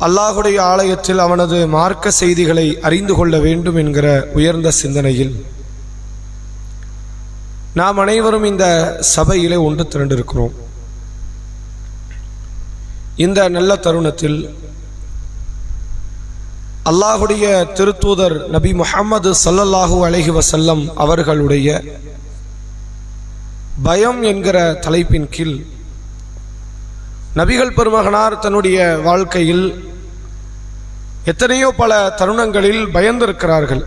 அல்லாஹுடைய ஆலயத்தில் அவனது மார்க்க செய்திகளை அறிந்து கொள்ள வேண்டும் என்கிற உயர்ந்த சிந்தனையில் நாம் அனைவரும் இந்த சபையிலே ஒன்று திரண்டிருக்கிறோம். இந்த நல்ல தருணத்தில் அல்லாஹுடைய திருத்தூதர் நபி முஹம்மது சல்லல்லாஹு அலஹி வசல்லம் அவர்களுடைய பயம் என்கிற தலைப்பின் கீழ் நபிகள் பெருமகனார் தன்னுடைய வாழ்க்கையில் எத்தனையோ பல தருணங்களில் பயந்திருக்கிறார்கள்.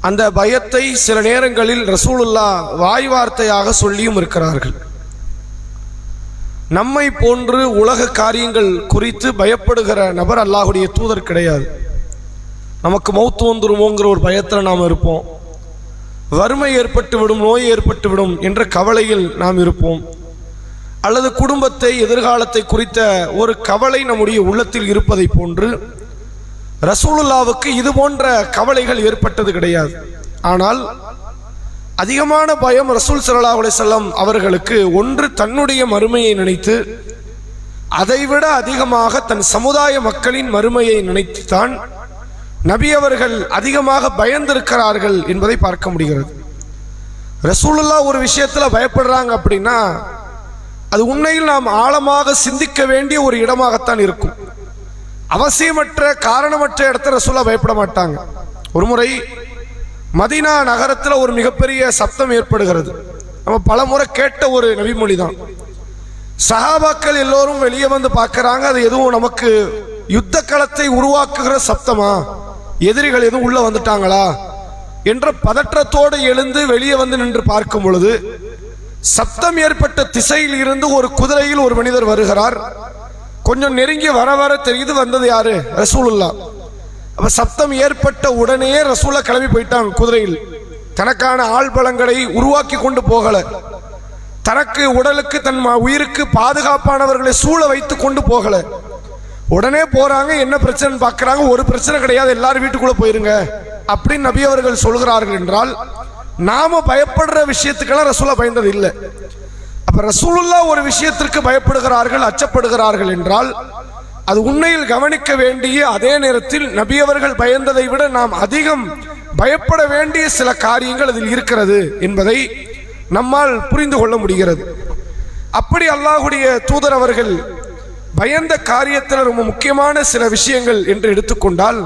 அந்த பயத்தை சில நேரங்களில் ரசூலுல்லா வாய் வார்த்தையாக சொல்லியும் இருக்கிறார்கள். நம்மை போன்று உலக காரியங்கள் குறித்து பயப்படுகிற நபர் அல்லாஹுடைய தூதர் கிடையாது. நமக்கு மௌத்து வந்துருமோங்கிற ஒரு பயத்தில் நாம் இருப்போம். வறுமை ஏற்பட்டு விடும் நோய் ஏற்பட்டு விடும் என்ற கவலையில் நாம் இருப்போம். அல்லது குடும்பத்தை எதிர்காலத்தை குறித்த ஒரு கவலை நம்முடைய உள்ளத்தில் இருப்பதை போன்று ரசூலுல்லாவுக்கு இது போன்ற கவலைகள் ஏற்பட்டது கிடையாது. ஆனால் அதிகமான பயம் ரசூல் சல்லா செல்லம் அவர்களுக்கு ஒன்று தன்னுடைய மறுமையை நினைத்து அதைவிட அதிகமாக தன் சமுதாய மக்களின் மறுமையை நினைத்துத்தான் நபி அவர்கள் அதிகமாக பயந்திருக்கிறார்கள் என்பதை பார்க்க முடிகிறது. ரசூலுல்லா ஒரு விஷயத்தில் பயப்படுறாங்க அப்படின்னா அது உண்மையில் நாம் ஆழமாக சிந்திக்க வேண்டிய ஒரு இடமாகத்தான் இருக்கும். அவசியமற்ற காரணமற்ற இடத்துல சொல்ல பயப்பட மாட்டாங்க. ஒரு முறை மதினா நகரத்தில் ஒரு மிகப்பெரிய சப்தம் ஏற்படுகிறது. நம்ம பல முறை கேட்ட ஒரு நபிமொழி தான் சஹாபாக்கள் எல்லோரும் வெளியே வந்து பார்க்குறாங்க அது எதுவும் நமக்கு யுத்த களத்தை உருவாக்குகிற சப்தமா? எதிரிகள் எதுவும் உள்ளே வந்துட்டாங்களா? என்ற பதற்றத்தோடு எழுந்து வெளியே வந்து நின்று பார்க்கும் பொழுது சப்தம் ஏற்பட்ட திசையில் இருந்து ஒரு குதிரையில் ஒரு மனிதர் வருகிறார். கொஞ்சம் நெருங்கி வர வர தெரியுது வந்தது யாரு? ரசூலுல்லா அப்ப சப்தம் ஏற்பட்ட உடனே ரசூலா கிளம்பி போயிட்டாங்க குதிரையில். தனக்கான ஆள் பலங்களை உருவாக்கி கொண்டு போகல. தனக்கு உடலுக்கு தன் உயிருக்கு பாதுகாப்பானவர்களை சூழ வைத்து கொண்டு போகல. உடனே போறாங்க என்ன பிரச்சனை பார்க்குறாங்க ஒரு பிரச்சனை கிடையாது எல்லாரும் வீட்டுக்குள்ள போயிருங்க. அப்படின்னு நபி அவர்கள் சொல்கிறார்கள் என்றால் நாம பயப்படுற விஷயத்துக்கெல்லாம் ரசூலா பயந்தது இல்லை. அப்ப ரசூலுல்லா ஒரு விஷயத்திற்கு பயப்படுகிறார்கள் அச்சப்படுகிறார்கள் என்றால் அது உண்மையில் கவனிக்க வேண்டிய அதே நேரத்தில் நபி அவர்கள் பயந்ததை விட நாம் அதிகம் பயப்பட வேண்டிய சில காரியங்கள் அதில் இருக்கிறது என்பதை நம்மால் புரிந்து கொள்ள முடிகிறது. அப்படி அல்லாஹுடைய தூதர் அவர்கள் பயந்த காரியத்தில் ரொம்ப முக்கியமான சில விஷயங்கள் என்று எடுத்துக்கொண்டால்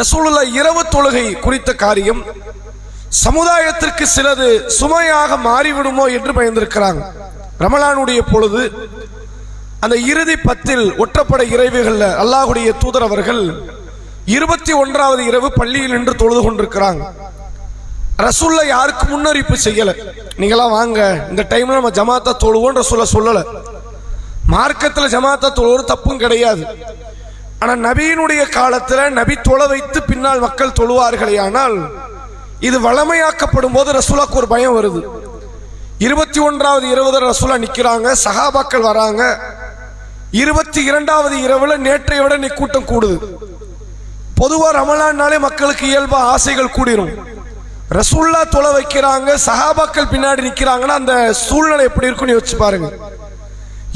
ரசூலுல்லா இரவு தொழுகை குறித்த காரியம் சமுதாயத்திற்கு சிலது சுமையாக மாறிவிடுமோ என்று பயந்திருக்கிறாங்க. ரமலானுடைய பொழுது அந்த இறுதி பத்தில் ஒற்றப்பட இறைவுகள்ல அல்லாஹுடைய தூதர் அவர்கள் இருபத்தி ஒன்றாவது இரவு பள்ளியில் நின்று தொழுது கொண்டிருக்கிறாங்க. ரசூல்ல யாருக்கு முன்னறிப்பு செய்யல. நீங்களாம் வாங்க இந்த டைம்ல நம்ம ஜமாத்தா தொழுவோம் ரசூல்ல சொல்லல. மார்க்கத்துல ஜமாத்தா தொழுவது தப்பும் கிடையாது. ஆனா நபியினுடைய காலத்துல நபி தொழ வைத்து பின்னால் மக்கள் தொழுவார்களே ஆனால் இது வளமையாக்கப்படும் போது ரசூலாக்கு ஒரு பயம் வருது. இருபத்தி ஒன்றாவது இருபது ரசூலா நிற்கிறாங்க சகாபாக்கள் வராங்க. இருபத்தி இரண்டாவது இரவுல நேற்றை விட நீ கூட்டம் கூடுது. பொதுவாக ரமலான்னாலே மக்களுக்கு இயல்பா ஆசைகள் கூடிரும். ரசூல்லா தொலை வைக்கிறாங்க சகாபாக்கள் பின்னாடி நிற்கிறாங்கன்னா அந்த சூழ்நிலை எப்படி இருக்குன்னு யோசிச்சு பாருங்க.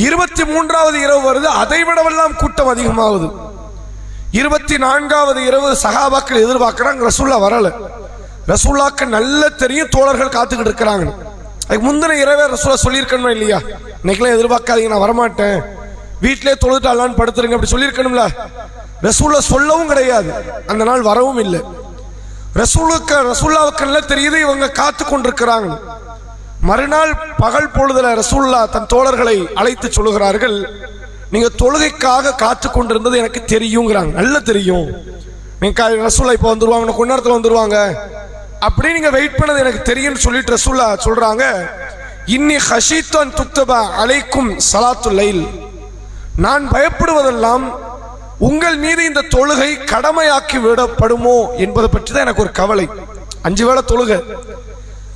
இருபத்தி மூன்றாவது இரவு வருது அதை விடவெல்லாம் கூட்டம் அதிகமாகுது. இருபத்தி நான்காவது இரவு சகாபாக்கள் எதிர்பார்க்குறாங்க ரசூல்லா வரலை. ரசூல்லாக்கு நல்ல தெரியும் தோழர்கள் காத்துக்கிட்டு இருக்கிறாங்க. அதுக்கு முந்தின இரவே ரசூலா சொல்லியிருக்கணுமா இல்லையா? இன்னைக்கெல்லாம் எதிர்பார்க்காதீங்க நான் வரமாட்டேன். வீட்டிலே தொழுதுட்டாலான்னு படுத்துருங்க அப்படி சொல்லியிருக்கணும்ல? ரசூலா சொல்லவும் கிடையாது. அந்த நாள் வரவும் இல்லை. ரசூலுக்கு ரசூல்லாவுக்கு நல்லா தெரியுது இவங்க காத்து கொண்டிருக்கிறாங்க. மறுநாள் பகல் பொழுதுல ரசூல்லா தன் தோழர்களை அழைத்து சொல்லுகிறார்கள் நீங்க தொழுகைக்காக காத்து கொண்டிருந்தது எனக்கு தெரியுங்கிறாங்க நல்லா தெரியும். நீங்க ரசூல்லா இப்போ வந்துருவாங்க இன்னும் கொஞ்ச வந்துருவாங்க. அப்படி நீங்க வெயிட் பண்ணது எனக்கு தெரியும்னு சொல்லிட்டு ரசூல்லா சொல்றாங்க இன்னி ஹஷீத்தன் துக்தபா அழைக்கும் சலாத்து லைல். நான் பயப்படுவதெல்லாம் உங்கள் மீது இந்த தொழுகை கடமையாக்கி விடப்படுமோ என்பதை பற்றி தான் எனக்கு ஒரு கவலை. அஞ்சு வேளை தொழுகை.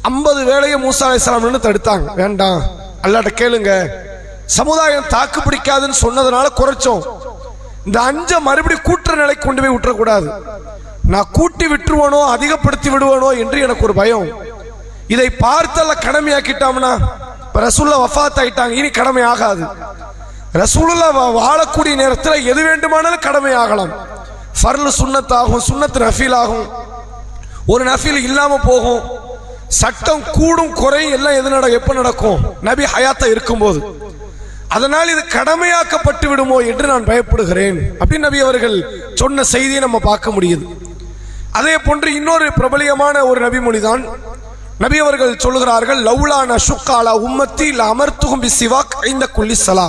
ஐம்பது வேளையை மூசா அலிஸ்லாம்னு தடுத்தாங்க. வேண்டாம். அல்லாட்ட கேளுங்க. சமுதாயம் தாக்கு பிடிக்காதுன்னு சொன்னதுனால குறைச்சோம். இந்த அஞ்ச மறுபடியும் கூட்டுற நிலைக்கு கொண்டு போய் விட்டுறக்கூடாது. நான் கூட்டி விட்டுருவானோ அதிகப்படுத்தி விடுவானோ என்று எனக்கு ஒரு பயம். இதை பார்த்தல்ல கடமையாக்கிட்டோம்னா இப்போ ரசூல்லா வஃத் ஆயிட்டாங்க இனி கடமை ஆகாது. ரசூலுல்லா வா- வாழக்கூடிய நேரத்தில் எது வேண்டுமானாலும் கடமை ஆகலாம். ஃபர்லு ஆகும் சுண்ணத்து நஃபீல் ஆகும் ஒரு நஃபீல் இல்லாமல் போகும். சட்டம் கூடும் குறையும் எல்லாம் எது நட எப்போ நடக்கும்? நபி ஹயாத்தா இருக்கும்போது. அதனால் இது கடமையாக்கப்பட்டு விடுமோ என்று நான் பயப்படுகிறேன். அப்படின்னு நபி அவர்கள் சொன்ன செய்தியை நம்ம பார்க்க முடியுது. அதே போன்று இன்னொரு பிரபலியமான ஒரு நபிமொழிதான். நபி அவர்கள் சொல்லுகிறார்கள் லவ்லான சுக்காலா உம்மத்தி அமர்த்துகும் சிவாக் ஐந்த குள்ளி சலா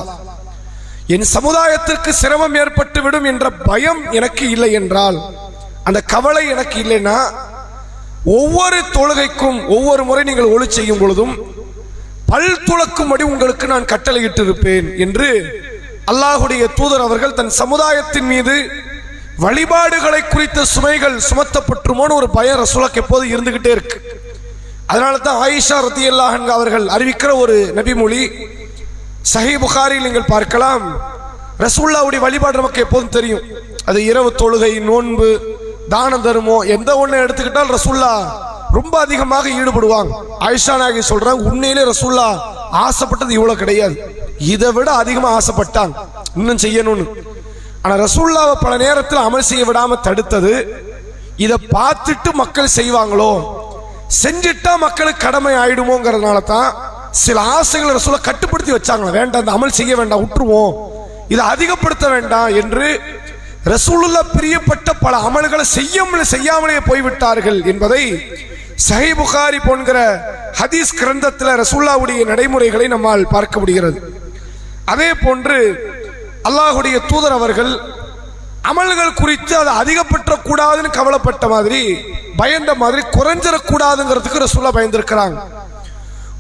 என் சமுதாயத்திற்கு சிரமம் ஏற்பட்டு விடும் என்ற பயம் எனக்கு இல்லை என்றால் அந்த கவலை எனக்கு இல்லைன்னா ஒவ்வொரு தொழுகைக்கும் ஒவ்வொரு முறை நீங்கள் ஒளி செய்யும் பொழுதும் பல் துளக்கும்படி உங்களுக்கு நான் கட்டளையிட்டு இருப்பேன் என்று அல்லாஹுடைய தூதர் அவர்கள் தன் சமுதாயத்தின் மீது வழிபாடுகளை குறித்த சுமைகள் சுமத்தப்பட்டுமோன்னு ஒரு பயம் ரசூலாக்கு எப்போது இருந்துகிட்டே இருக்கு. அதனால தான் ஆயிஷா ரத்தியல்லாஹன் அவர்கள் அறிவிக்கிற ஒரு நபிமொழி சஹி புகாரில் நீங்கள் பார்க்கலாம். ரசூல்லாவுடைய வழிபாடு நமக்கு எப்போதும் தெரியும். அது இரவு தொழுகை நோன்பு தான தருமோ எந்த ஒன்று எடுத்துக்கிட்டால் ரசூல்லா ரொம்ப அதிகமாக ஈடுபடுவாங்க. ஆயிஷா நாயகி சொல்றாங்க உண்மையிலே ரசூல்லா ஆசைப்பட்டது இவ்வளோ கிடையாது. இதை விட அதிகமாக ஆசைப்பட்டாங்க. இன்னும் செய்யணும்னு. ஆனால் ரசூல்லாவை பல நேரத்தில் அமல் செய்ய விடாமல் தடுத்தது. இதை பார்த்துட்டு மக்கள் செய்வாங்களோ? செஞ்சிட்டா மக்களுக்கு கடமை ஆயிடுமோங்கிறதுனால தான் சில ஆசைகளை ரசூலை கட்டுப்படுத்தி வச்சாங்களா. வேண்டாம் இந்த அமல் செய்ய வேண்டாம் விட்டுருவோம். இதை அதிகப்படுத்த வேண்டாம் என்று ரசூலுல்லா பிரியப்பட்ட பல அமல்களை செய்யாமல் செய்யாமலே போய்விட்டார்கள் என்பதை சஹி புகாரி போன்கிற ஹதீஸ் கிரந்தத்தில் ரசூல்லாவுடைய நடைமுறைகளை நம்மால் பார்க்க முடிகிறது. அதே போன்று அல்லாஹுடைய தூதர் அவர்கள் அமல்கள் குறித்து அதை அதிகப்பற்றக்கூடாதுன்னு கவலைப்பட்ட மாதிரி பயந்த மாதிரி குறைஞ்சிடக்கூடாதுங்கிறதுக்கு ரசூல்லா பயந்திருக்கிறாங்க.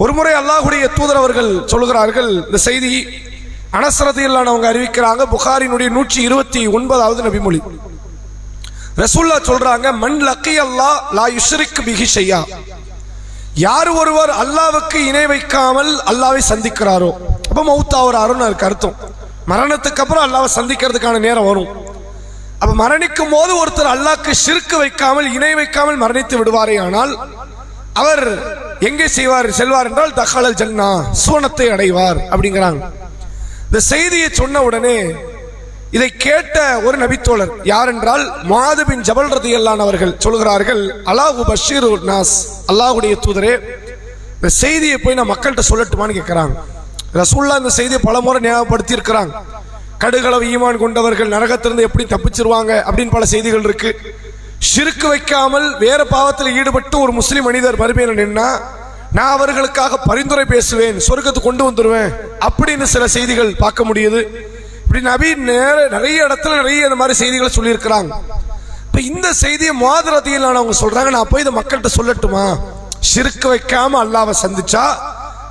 ஒரு முறை அல்லாஹுடைய தூதர் அவர்கள் சொல்கிறார்கள் இந்த செய்தி அனசரதியில் அவங்க அறிவிக்கிறாங்க புகாரினுடைய நூற்றி இருபத்தி ஒன்பதாவது நபிமொழி. ரசூல்லா சொல்றாங்க மண் லக்கி அல்லா லா யுஷ்ரிக் பிஹி செய்யா யார் ஒருவர் அல்லாவுக்கு இணை வைக்காமல் அல்லாவை சந்திக்கிறாரோ அப்ப மௌத்தாவராருன்னு அதுக்கு அர்த்தம். மரணத்துக்கு அப்புறம் அல்லாவை சந்திக்கிறதுக்கான நேரம் வரும். அப்ப மரணிக்கும் போது ஒருத்தர் அல்லாக்கு சிறுக்கு வைக்காமல் இணை வைக்காமல் மரணித்து விடுவாரே ஆனால் அவர் எங்கே செய்வார் செல்வார் என்றால் தகவல் ஜன்னா சூனத்தை அடைவார் அப்படிங்கிறாங்க. இந்த செய்தியை சொன்ன உடனே இதை கேட்ட ஒரு நபித்தோழர் யார் என்றால் மாதுபின் ஜபல் ரதி அவர்கள் சொல்கிறார்கள் அல்லாஹு பஷீர் நாஸ். அல்லாஹுடைய தூதரே இந்த செய்தியை போய் நான் மக்கள்கிட்ட சொல்லட்டுமான்னு கேட்கிறாங்க ரசூல்லா இந்த செய்தியை பலமுறை ஞாபகப்படுத்தி இருக்கிறாங்க கடுகளவு ஈமான் கொண்டவர்கள் நரகத்திலிருந்து எப்படி தப்பிச்சிருவாங்க அப்படின்னு பல செய்திகள் இருக்கு. சிறுக்கு வைக்காமல் வேற பாவத்தில் ஈடுபட்டு ஒரு முஸ்லீம் மனிதர் மறுமையில் நின்னா நான் அவர்களுக்காக பரிந்துரை பேசுவேன் சொர்க்கத்துக்கு கொண்டு வந்துடுவேன் அப்படின்னு சில செய்திகள் பார்க்க முடியுது. இப்படி நபி நேர நிறைய இடத்துல நிறைய இந்த மாதிரி செய்திகளை சொல்லியிருக்கிறாங்க. இப்போ இந்த செய்தியை மாதிரத்தையில் அவங்க சொல்றாங்க. நான் போய் இதை மக்கள்கிட்ட சொல்லட்டுமா? சிறுக்கு வைக்காம அல்லாவை சந்திச்சா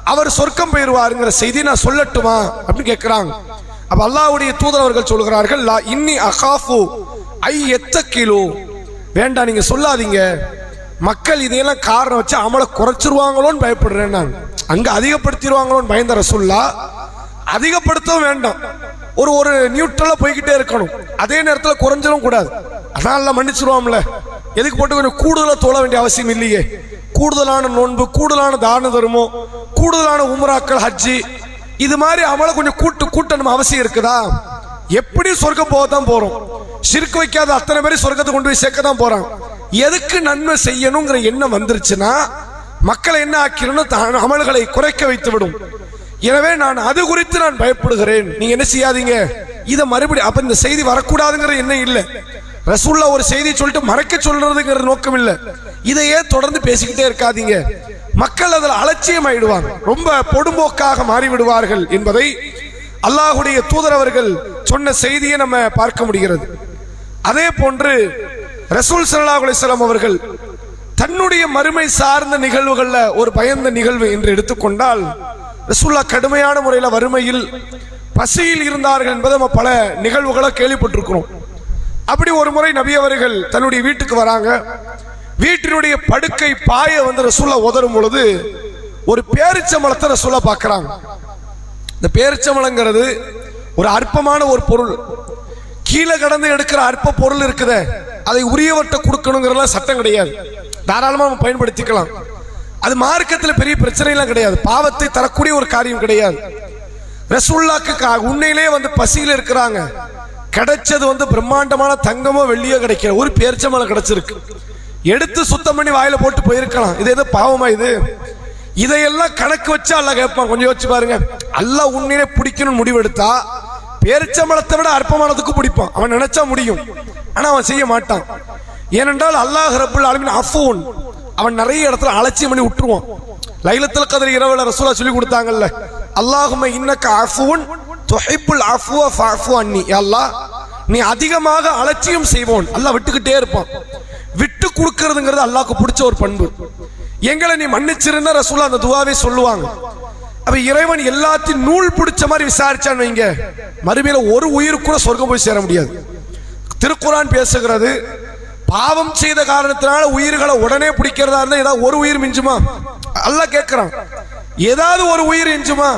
அவர் சொர்க்கம் போயிடுவாருங்கிற செய்தி நான் சொல்லட்டுமா அப்படின்னு கேட்குறாங்க அப்போ அல்லாவுடைய தூதரவர்கள் சொல்கிறார்கள் லா இன்னி அகாஃபு ஐ எத்த கிலோ வேண்டாம் நீங்கள் சொல்லாதீங்க. மக்கள் இதையெல்லாம் காரணம் வச்சு அமலை குறைச்சிருவாங்களோன்னு பயப்படுறேன் நான். அங்கே அதிகப்படுத்திடுவாங்களோன்னு பயந்த ரசுல்லா அதிகப்படுத்தவும் வேண்டாம். ஒரு ஒரு நியூட்ரலாக போய்கிட்டே இருக்கணும். அதே நேரத்தில் குறைஞ்சிடும் கூடாது. அதான் எல்லாம் மன்னிச்சிருவோம்ல. எதுக்கு போட்டு கொஞ்சம் கூடுதலாக தோழ வேண்டிய அவசியம் இல்லையே. கூடுதலான நோன்பு கூடுதலான தான தருமோ கூடுதலான உம்ராக்கள் ஹஜ்ஜி. இது மாதிரி அவளை கொஞ்சம் கூட்டு கூட்டணும் அவசியம் இருக்குதா? எப்படி சொர்க்கம் போக தான் போறோம்? சிறுக்கு வைக்காத அத்தனை பேரும் சொர்க்கத்தை கொண்டு போய் சேர்க்க தான் போகிறான் எதுக்கு நன்மை செய்யணுங்கிற எண்ணம் வந்துருச்சுன்னா மக்களை என்ன ஆக்கிடணும் அமல்களை குறைக்க வைத்து விடும். எனவே நான் அது குறித்து நான் பயப்படுகிறேன். நீங்க என்ன செய்யாதீங்க? இதை மறுபடியும் அப்ப இந்த செய்தி வரக்கூடாதுங்கிற எண்ணம் இல்லை. ரசூல்லா ஒரு செய்தி சொல்லிட்டு மறைக்க சொல்றதுங்கிற நோக்கம் இல்லை. இதையே தொடர்ந்து பேசிக்கிட்டே இருக்காதீங்க. மக்கள் அதில் அலட்சியம் ஆயிடுவாங்க ரொம்ப பொடும்போக்காக மாறிவிடுவார்கள் என்பதை அல்லாஹுடைய தூதர் அவர்கள் சொன்ன செய்தியை நம்ம பார்க்க முடிகிறது. அதே போன்று ரசூல் சல்லா அலிஸ்லாம் அவர்கள் தன்னுடைய மறுமை சார்ந்த நிகழ்வுகளில் ஒரு பயந்த நிகழ்வு என்று எடுத்துக்கொண்டால் ரசூல்லா கடுமையான முறையில் வறுமையில் பசியில் இருந்தார்கள் என்பதை நம்ம பல நிகழ்வுகளை கேள்விப்பட்டிருக்கிறோம். அப்படி ஒரு முறை நபி அவர்கள் தன்னுடைய வீட்டுக்கு வராங்க. வீட்டினுடைய படுக்கை பாய வந்து ரசூலா உதறும் பொழுது ஒரு பேரிச்சம்பழத்தை ரசூலா பார்க்கறாங்க. இந்த பேரிச்சம்பழங்கிறது ஒரு அற்பமான ஒரு பொருள். கீழே கடந்து எடுக்கிற அற்ப பொருள் இருக்குத அதை உரியவர்கிட்ட கொடுக்கணுங்கிறதுலாம் சட்டம் கிடையாது. தாராளமாக நம்ம பயன்படுத்திக்கலாம். அது மார்க்கத்தில் பெரிய பிரச்சனைலாம் கிடையாது. பாவத்தை தரக்கூடிய ஒரு காரியம் கிடையாது. ரசூல்லாக்கு கா- உண்மையிலே வந்து பசியில் இருக்கிறாங்க. கிடைச்சது வந்து பிரம்மாண்டமான தங்கமோ வெள்ளியோ கிடைக்கிற ஒரு பேரிச்சம்பழம் கிடைச்சிருக்கு. எடுத்து சுத்தம் பண்ணி வாயில போட்டு போயிருக்கலாம். இது எது பாவமா இது? இதையெல்லாம் கணக்கு வச்சு அல்லாஹ் கேட்பான். கொஞ்சம் யோசிச்சு பாருங்க. அல்ல உண்மையிலே பிடிக்கணும்னு முடிவெடுத்தா பேரிச்சம்பளத்தை விட அற்பமானதுக்கு பிடிப்பான். அவன் நினைச்சா முடியும். ஆனா அவன் செய்ய மாட்டான். ஏனென்றால் அல்லாஹ் ரபுல் ஆலமின் அஃபூன். அவன் நிறைய இடத்துல அலட்சியம் பண்ணி விட்டுருவான். லைலத்தில் கதிரி இரவுல ரசூலா சொல்லி கொடுத்தாங்கல்ல அல்லாஹும இன்னக்க அஃபூன் துஹிப்புல் அஃபுவா ஃபஅஃபு அன்னி. அல்லாஹ் நீ அதிகமாக அலட்சியம் செய்வோன் அல்லாஹ் விட்டுக்கிட்டே இருப்பான். கொடுக்கறதுங்கிறது அல்லாக்கு பிடிச்ச ஒரு பண்பு. எங்களை நீ மன்னிச்சிருந்தா ரசூலா அந்த துவாவே சொல்லுவாங்க. அப்ப இறைவன் எல்லாத்தையும் நூல் பிடிச்ச மாதிரி விசாரிச்சான்னு வைங்க. மறுமையில ஒரு உயிர் கூட சொர்க்கம் போய் சேர முடியாது. திருக்குறான் பேசுகிறது பாவம் செய்த காரணத்தினால உயிர்களை உடனே பிடிக்கிறதா இருந்தா ஏதாவது ஒரு உயிர் மிஞ்சுமா? அல்லாஹ் கேட்கிறான் ஏதாவது ஒரு உயிர் மிஞ்சுமா?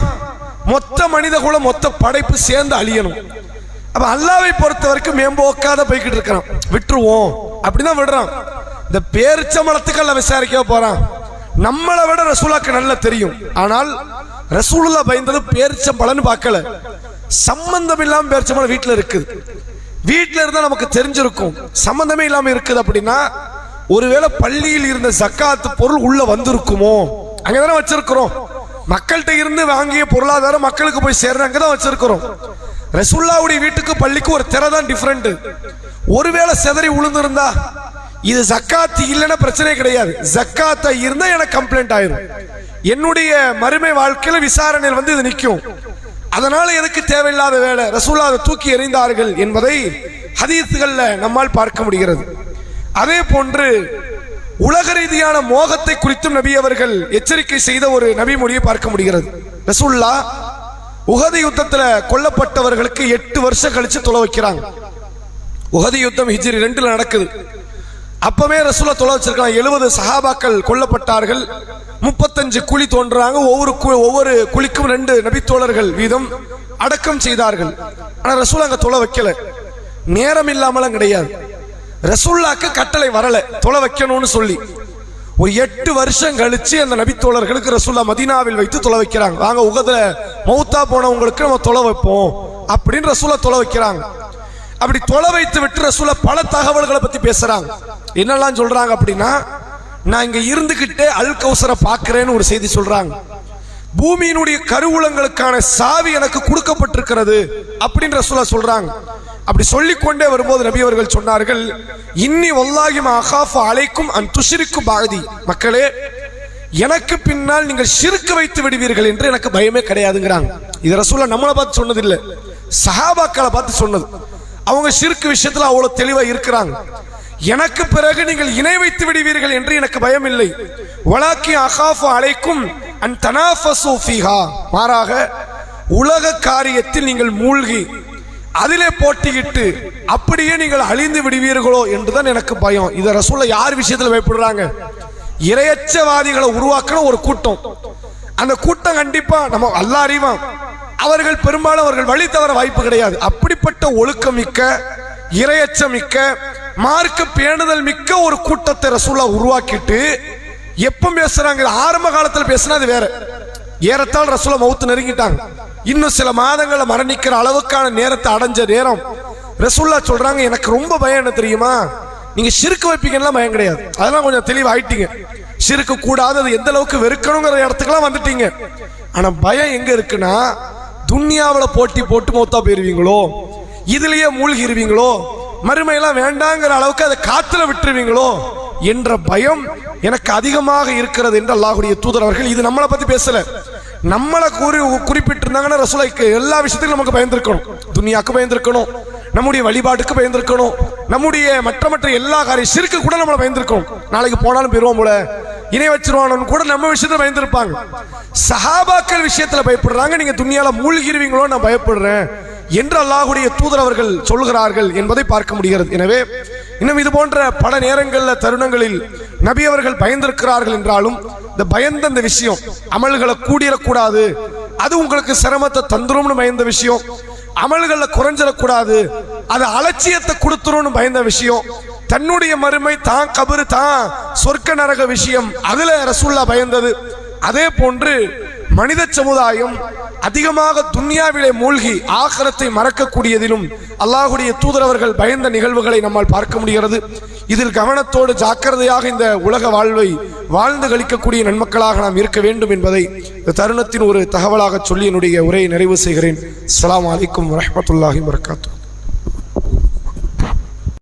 மொத்த மனித குலம் மொத்த படைப்பு சேர்ந்து அழியணும். அப்ப அல்லாவை பொறுத்த வரைக்கும் மேம்போக்காத போய்கிட்டு இருக்கிறான். விட்டுருவோம். அப்படிதான் விடுறான். இந்த பேரிச்சம்பளத்துக்கு விசாரிக்க போறான். நம்மளை விட ரசூலாக்கு நல்லா தெரியும். ஆனால் ரசூலுல்லா பயந்தது பேரிச்சம்பளம்னு பார்க்கல. சம்பந்தம் இல்லாம பேரிச்சம்பளம் வீட்டுல இருக்குது. வீட்டில் இருந்தா நமக்கு தெரிஞ்சிருக்கும். சம்பந்தமே இல்லாம இருக்குது அப்படின்னா ஒருவேளை பள்ளியில் இருந்த ஜக்காத்து பொருள் உள்ள வந்திருக்குமோ? அங்கதானே வச்சிருக்கிறோம். மக்கள்கிட்ட இருந்து வாங்கிய பொருளாதாரம் மக்களுக்கு போய் சேர்ற அங்கதான் வச்சிருக்கிறோம். ரசுல்லாவுடைய வீட்டுக்கு பள்ளிக்கு ஒரு திரை தான் டிஃப்ரெண்ட் ஒருவேளை செதறி உளுந்திருந்தா இது ஜக்காத்து இல்லைன்னா பிரச்சனை கிடையாது. ஜக்காத்தா இருந்தா எனக்கு கம்ப்ளைண்ட் ஆயிரும். என்னுடைய மறுமை வாழ்க்கையில விசாரணையில் வந்து இது நிற்கும். அதனால எதுக்கு தேவையில்லாத வேலை? ரசூலா அதை தூக்கி எறிந்தார்கள் என்பதை ஹதீத்துகள்ல நம்மால் பார்க்க முடிகிறது. அதே போன்று உலக ரீதியான மோகத்தை குறித்தும் நபி அவர்கள் எச்சரிக்கை செய்த ஒரு நபி மொழியை பார்க்க முடிகிறது. ரசூல்லா உகதி யுத்தத்தில் கொல்லப்பட்டவர்களுக்கு எட்டு வருஷம் கழிச்சு தொலை வைக்கிறாங்க. உகதி யுத்தம் ஹிஜ்ரி ரெண்டுல நடக்குது. அப்பவே ரசூலா தொலை வச்சிருக்கலாம் எழுபது சஹாபாக்கள் கொல்லப்பட்டார்கள். முப்பத்தஞ்சு குழி தோன்றாங்க. ஒவ்வொரு கு- ஒவ்வொரு குழிக்கும் ரெண்டு நபித்தோழர்கள் வீதம் அடக்கம் செய்தார்கள். ஆனால் ரசூலா அங்கே தொலை வைக்கல. நேரம் இல்லாமலாம் கிடையாது. ரசூல்லாக்கு கட்டளை வரல. தொலை வைக்கணும்னு சொல்லி. ஒரு எட்டு வருஷம் கழிச்சு அந்த நபித்தோழர்களுக்கு ரசூல்லா மதீனாவில் வைத்து தொலை வைக்கிறாங்க. வாங்க உகதில் மௌத்தா போனவங்களுக்கு நம்ம தொலை வைப்போம். அப்படின்னு ரசூலா தொலை வைக்கிறாங்க. அப்படி தொலை வைத்து விட்டு ரசூல பல தகவல்களை பத்தி பேசுறாங்க. என்னெல்லாம் சொல்றாங்க அப்படின்னா நான் இங்க இருந்துகிட்டே அல் கௌசரை பார்க்கிறேன்னு ஒரு செய்தி சொல்றாங்க. பூமியினுடைய கருவூலங்களுக்கான சாவி எனக்கு கொடுக்கப்பட்டிருக்கிறது அப்படின்னு ரசூலா சொல்றாங்க. அப்படி சொல்லிக்கொண்டே வரும்போது நபி அவர்கள் சொன்னார்கள் இன்னி ஒல்லாகி அகாஃபு அலைக்கும் அன் துஷிரிக்கு பாதி மக்களே எனக்கு பின்னால் நீங்கள் சிறுக்கு வைத்து விடுவீர்கள் என்று எனக்கு பயமே கிடையாதுங்கிறாங்க. இது ரசூலா நம்மளை பார்த்து சொன்னது சஹாபாக்களை பார்த்து சொன்னது. அவங்க சிறுக்கு விஷயத்தில் அவ்வளவு தெளிவா இருக்கிறாங்க. எனக்கு பிறகு நீங்கள் இணை வைத்து விடுவீர்கள் என்று எனக்கு பயம் இல்லை. வலாக்கி அகாஃபு அழைக்கும் அண்ட் தனாஃபசு மாறாக உலக காரியத்தில் நீங்கள் மூழ்கி அதிலே போட்டியிட்டு அப்படியே நீங்கள் அழிந்து விடுவீர்களோ என்றுதான் எனக்கு பயம். இதை ரசூலை யார் விஷயத்தில் பயப்படுறாங்க? இரையச்சவாதிகளை உருவாக்குன ஒரு கூட்டம். அந்த கூட்டம் கண்டிப்பா நம்ம அல்ல அறிவான். அவர்கள் பெரும்பாலும் அவர்கள் வழி தவற வாய்ப்பு கிடையாது. அப்படிப்பட்ட ஒழுக்கமிக்க இரையச்சமிக்க மார்க்க பேணுதல் மிக்க ஒரு கூட்டத்தை ரசூலா உருவாக்கிட்டு எப்போ பேசுறாங்க. ஆரம்ப காலத்தில் பேசினா அது வேற. ஏறத்தால் ரசூலா மௌத்து நெருங்கிட்டாங்க. இன்னும் சில மாதங்களை மரணிக்கிற அளவுக்கான நேரத்தை அடைஞ்ச நேரம் ரசூல்லா சொல்றாங்க எனக்கு ரொம்ப பயம் என்ன தெரியுமா? நீங்க சிறுக்கு வைப்பீங்கன்னா பயம் கிடையாது. அதெல்லாம் கொஞ்சம் தெளிவாயிட்டீங்க. சிறுக்கு கூடாது அது எந்த அளவுக்கு வெறுக்கணுங்கிற இடத்துக்குலாம் வந்துட்டீங்க. ஆனா பயம் எங்க இருக்குன்னா துன்யாவுல போட்டி போட்டு மௌத்தா போயிருவீங்களோ? இதுலயே மூழ்கிருவீங்களோ? மறுமையெல்லாம் வேண்டாங்கிற அளவுக்கு அதை காத்துல விட்டுருவீங்களோ? என்ற பயம் எனக்கு அதிகமாக இருக்கிறது என்று அல்லாஹுடைய தூதர் அவர்கள் இது நம்மளை பத்தி பேசல. நம்மளை கூறி குறிப்பிட்டிருந்தாங்கன்னா ரசோலைக்கு எல்லா விஷயத்துக்கும் நமக்கு பயந்துருக்கணும். துனியாக்கு பயந்துருக்கணும். நம்முடைய வழிபாட்டுக்கு பயந்துருக்கணும். நம்முடைய மற்ற மற்ற எல்லா காரியம் சிறுக்கு கூட நம்மளை பயந்துருக்கணும். நாளைக்கு போனாலும் போயிருவோம் போல. இணை வச்சிருவானு கூட நம்ம விஷயத்துல பயந்துருப்பாங்க. சஹாபாக்கள் விஷயத்துல பயப்படுறாங்க. நீங்க துணியால மூழ்கிருவீங்களோ நான் பயப்படுறேன் என்று அல்லாஹுடைய தூதர் அவர்கள் சொல்கிறார்கள் என்பதை பார்க்க முடிகிறது. எனவே இன்னும் இது போன்ற பல நேரங்களில் தருணங்களில் நபி அவர்கள் பயந்திருக்கிறார்கள் என்றாலும் இந்த பயந்த இந்த விஷயம் அமல்களை கூடிடக்கூடாது. அது உங்களுக்கு சிரமத்தை தந்துரும்னு பயந்த விஷயம். அமல்களில் குறைஞ்சிடக்கூடாது. அது அலட்சியத்தை கொடுத்துரும்னு பயந்த விஷயம். தன்னுடைய மறுமை தான் கபரு தான் சொர்க்க நரக விஷயம். அதுல ரசூல்லா பயந்தது. அதே போன்று மனித சமுதாயம் அதிகமாக துன்யாவிலே மூழ்கி ஆகரத்தை மறக்கக்கூடியதிலும் அல்லாஹுடைய தூதரவர்கள் பயந்த நிகழ்வுகளை நம்மால் பார்க்க முடிகிறது. இதில் கவனத்தோடு ஜாக்கிரதையாக இந்த உலக வாழ்வை வாழ்ந்து கழிக்கக்கூடிய நன்மக்களாக நாம் இருக்க வேண்டும் என்பதை இந்த தருணத்தின் ஒரு தகவலாக சொல்லி என்னுடைய உரையை நிறைவு செய்கிறேன். அஸ்லாம் வலைக்கம் வரமத்துல்லாஹி வரகாத்து